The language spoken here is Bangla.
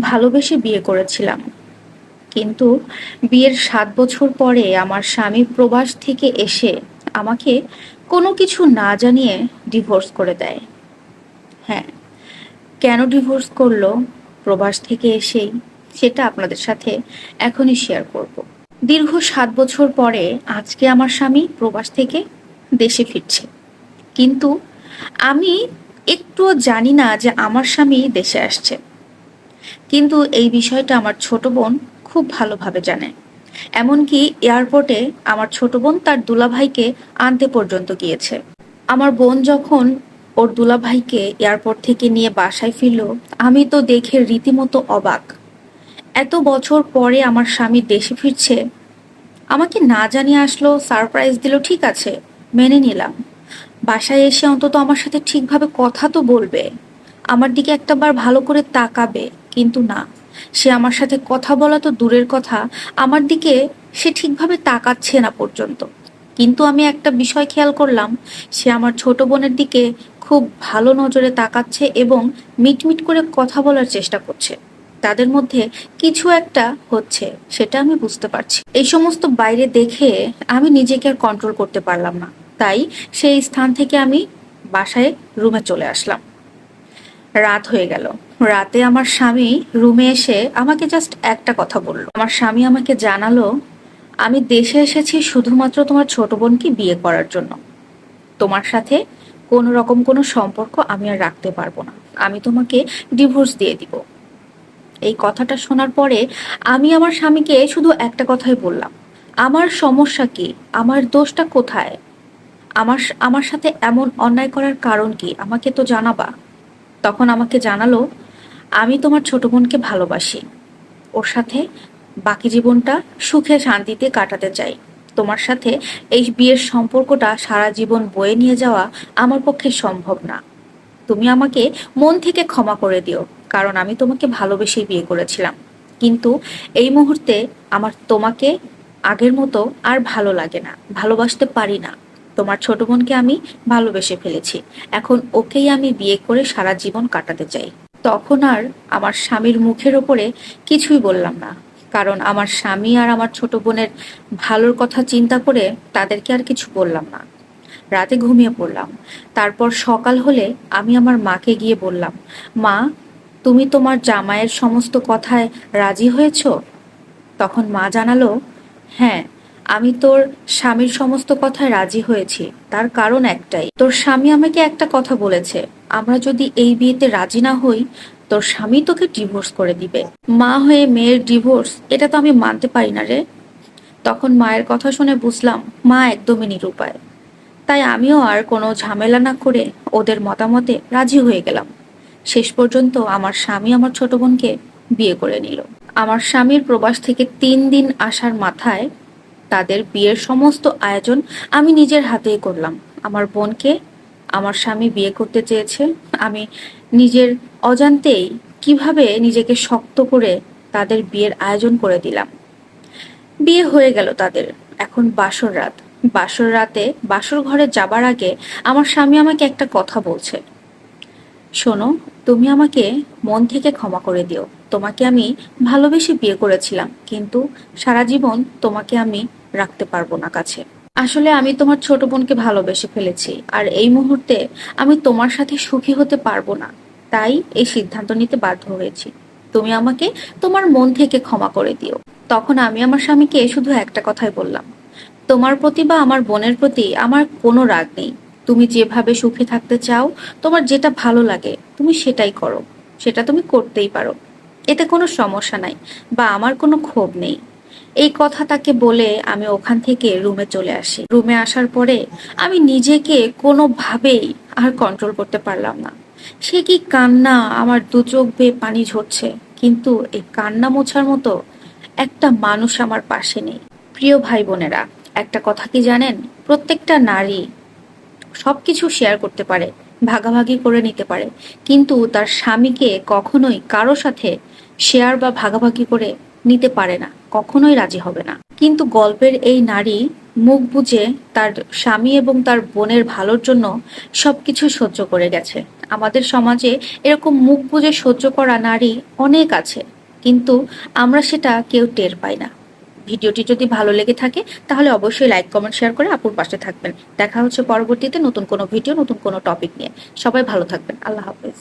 ভালোবেসে বিয়ে করেছিলাম। কিন্তু বিয়ের সাত বছর পরে আমার স্বামী প্রবাস থেকে এসে আমাকে কোনো কিছু না জানিয়ে ডিভোর্স করে দেয়। হ্যাঁ কেন ডিভোর্স করল, প্রবাস থেকে এসেই সেটা আপনাদের সাথে এখনই শেয়ার করব। দীর্ঘ সাত বছর পরে আজকে আমার স্বামী প্রবাস থেকে দেশে ফিরছে। কিন্তু আমি একটুও জানি না যে আমার স্বামী দেশে আসছে। কিন্তু এই বিষয়টা আমার ছোট বোন খুব ভালোভাবে জানে। এমনকি এয়ারপোর্টে আমার ছোট বোন তার দুলাভাইকে আনতে পর্যন্ত গিয়েছে। আমার বোন যখন ওর দুলাভাইকে এয়ারপোর্ট থেকে নিয়ে বাসায় ফিরল, আমি তো দেখে রীতিমতো অবাক। এত বছর পরে আমার স্বামী দেশে ফিরছে, আমাকে না জানিয়ে আসলো, সারপ্রাইজ দিল, ঠিক আছে, মেনে নিলাম। বাসায় এসে অন্তত আমার সাথে ঠিকভাবে কথা তো বলবে। আমার দিকে একটাবার ভালো করে তাকাবে, কিন্তু না। সে আমার সাথে কথা বলা তো দূরের কথা, আমার দিকে সে ঠিকভাবে তাকাচ্ছে না পর্যন্ত। কিন্তু আমি একটা বিষয় খেয়াল করলাম, সে আমার ছোট বোনের দিকে খুব ভালো নজরে তাকাচ্ছে এবং মিটমিট করে কথা বলার চেষ্টা করছে। তাদের মধ্যে কিছু একটা হচ্ছে, সেটা আমি বুঝতে পারছি। এই সমস্ত বাইরে দেখে আমি নিজেকে আর কন্ট্রোল করতে পারলাম না। তাই সেই স্থান থেকে আমি বাসায় রুমে চলে আসলাম। রাত হয়ে গেল। রাতে আমার স্বামী রুমে এসে আমাকে জাস্ট একটা কথা বলল। আমার স্বামী আমাকে জানালো, আমি দেশে এসেছি শুধুমাত্র তোমার ছোট বোনকে বিয়ে করার জন্য। তোমার সাথে কোনো রকম কোনো সম্পর্ক আমি আর রাখতে পারব না। আমি তোমাকে ডিভোর্স দিয়ে দিব। এই কথাটা শোনার পরে আমি আমার স্বামীকে শুধু একটা কথাই বললাম, আমার সমস্যা কি? আমার দোষটা কোথায়? আমার আমার সাথে এমন অন্যায় করার কারণ কি? আমাকে তো জানাবা। তখন আমাকে জানালো, আমি তোমার ছোট বোনকে ভালোবাসি। ওর সাথে বাকি জীবনটা সুখে শান্তিতে কাটাতে চাই। তোমার সাথে এই বিয়ের সম্পর্কটা সারা জীবন বয়ে নিয়ে যাওয়া আমার পক্ষে সম্ভব না। তুমি আমাকে মন থেকে ক্ষমা করে দিও, কারণ আমি তোমাকে ভালোবেসেই বিয়ে করেছিলাম। কিন্তু এই মুহূর্তে আমার তোমাকে আগের মতো আর ভালো লাগে না, ভালোবাসতে পারি না। তোমার ছোট বোনকে আমি ভালোবেসে ফেলেছি। এখন ওকেই আমি বিয়ে করে সারা জীবন কাটাতে চাই। তখন আর আমার স্বামীর মুখের ওপরে কিছুই বললাম না। কারণ আমার স্বামী আর আমার ছোট বোনের ভালোর কথা চিন্তা করে তাদেরকে আর কিছু বললাম না। রাতে ঘুমিয়ে পড়লাম। তারপর সকাল হলে আমি আমার মাকে গিয়ে বললাম, মা, তুমি তোমার জামাইয়ের সমস্ত কথায় রাজি হয়েছ? তখন মা জানালো হ্যাঁ আমি তোর স্বামীর সমস্ত কথায় রাজি হয়েছি, তার কারণ একটাই। তোর স্বামী আমাকে একটা কথা বলেছে, আমরা যদি এই বিয়েতে রাজি না হই, তোর স্বামী তোকে ডিভোর্স করে দিবে। মা হয়ে মেয়ের ডিভোর্স, এটা তো আমি মানতে পারি না রে। তখন মায়ের কথা শুনে বুঝলাম, মা একদমই নিরুপায়। তাই আমিও আর কোনো ঝামেলা না করে ওদের মতামতে রাজি হয়ে গেলাম। শেষ পর্যন্ত আমার স্বামী আমার ছোট বোনকে বিয়ে করে নিল। আমার স্বামীর প্রবাস থেকে তিন দিন আসার মাথায় তাদের বিয়ের সমস্ত আয়োজন আমি নিজের হাতেই করলাম। আমার বোনকে আমার স্বামী বিয়ে করতে চেয়েছে। আমি নিজের অজান্তেই কীভাবে নিজেকে শক্ত করে তাদের বিয়ের আয়োজন করে দিলাম। বিয়ে হয়ে গেল তাদের। এখন বাসর রাত। বাসর রাতে বাসর ঘরে যাবার আগে আমার স্বামী আমাকে একটা কথা বলছে। শোনো তুমি আমাকে মন থেকে ক্ষমা করে দিও। তোমাকে আমি ভালোবেসে বিয়ে করেছিলাম, কিন্তু সারা জীবন তোমাকে আমি রাখতে পারব না কাছে। আসলে আমি তোমার ছোট বোনকে ভালোবেসে ফেলেছি, আর এই মুহূর্তে আমি তোমার সাথে সুখী হতে পারব না। তাই এই সিদ্ধান্ত নিতে বাধ্য হয়েছি। তুমি আমাকে তোমার মন থেকে ক্ষমা করে দিও। তখন আমি আমার স্বামীকে শুধু একটা কথাই বললাম, তোমার প্রতি বা আমার বোনের প্রতি আমার কোনো রাগ নেই। তুমি যেভাবে সুখে থাকতে চাও, তোমার যেটা ভালো লাগে তুমি সেটাই করো। সেটা তুমি করতেই পারো। এতে কোনো সমস্যা নাই, বা আমার কোনো ক্ষোভ নেই। এই কথা তাকে বলে আমি ওখান থেকে রুমে চলে আসি। রুমে আসার পরে আমি নিজেকে কোনোভাবেই আর কন্ট্রোল করতে পারলাম না। সে কি কান্না আমার দু চোখ বেয়ে পানি ঝরছে, কিন্তু এই কান্না মোছার মতো একটা মানুষ আমার পাশে নেই। প্রিয় ভাই বোনেরা, একটা কথা কি জানেন? প্রত্যেকটা নারী সবকিছু শেয়ার করতে পারে। ভাগাভাগি করে নিতে পারে। কিন্তু তার স্বামীকে কখনোই কারও সাথে শেয়ার বা ভাগাভাগি করে নিতে পারে না, কখনোই রাজি হবে না। কিন্তু গল্পের এই নারী মুখ বুজে তার স্বামী এবং তার বোনের ভালোর জন্য সবকিছু সহ্য করে গেছে। আমাদের সমাজে এরকম মুখ বুজে সহ্য করা নারী অনেক আছে, কিন্তু আমরা সেটা কেউ টের পাই না। ভিডিওটি যদি ভালো লেগে থাকে, তাহলে অবশ্যই লাইক, কমেন্ট, শেয়ার করে আপুর পাশে থাকবেন। দেখা হচ্ছে পরবর্তীতে নতুন কোনো ভিডিও, নতুন কোনো টপিক নিয়ে। সবাই ভালো থাকবেন। আল্লাহ হাফেজ।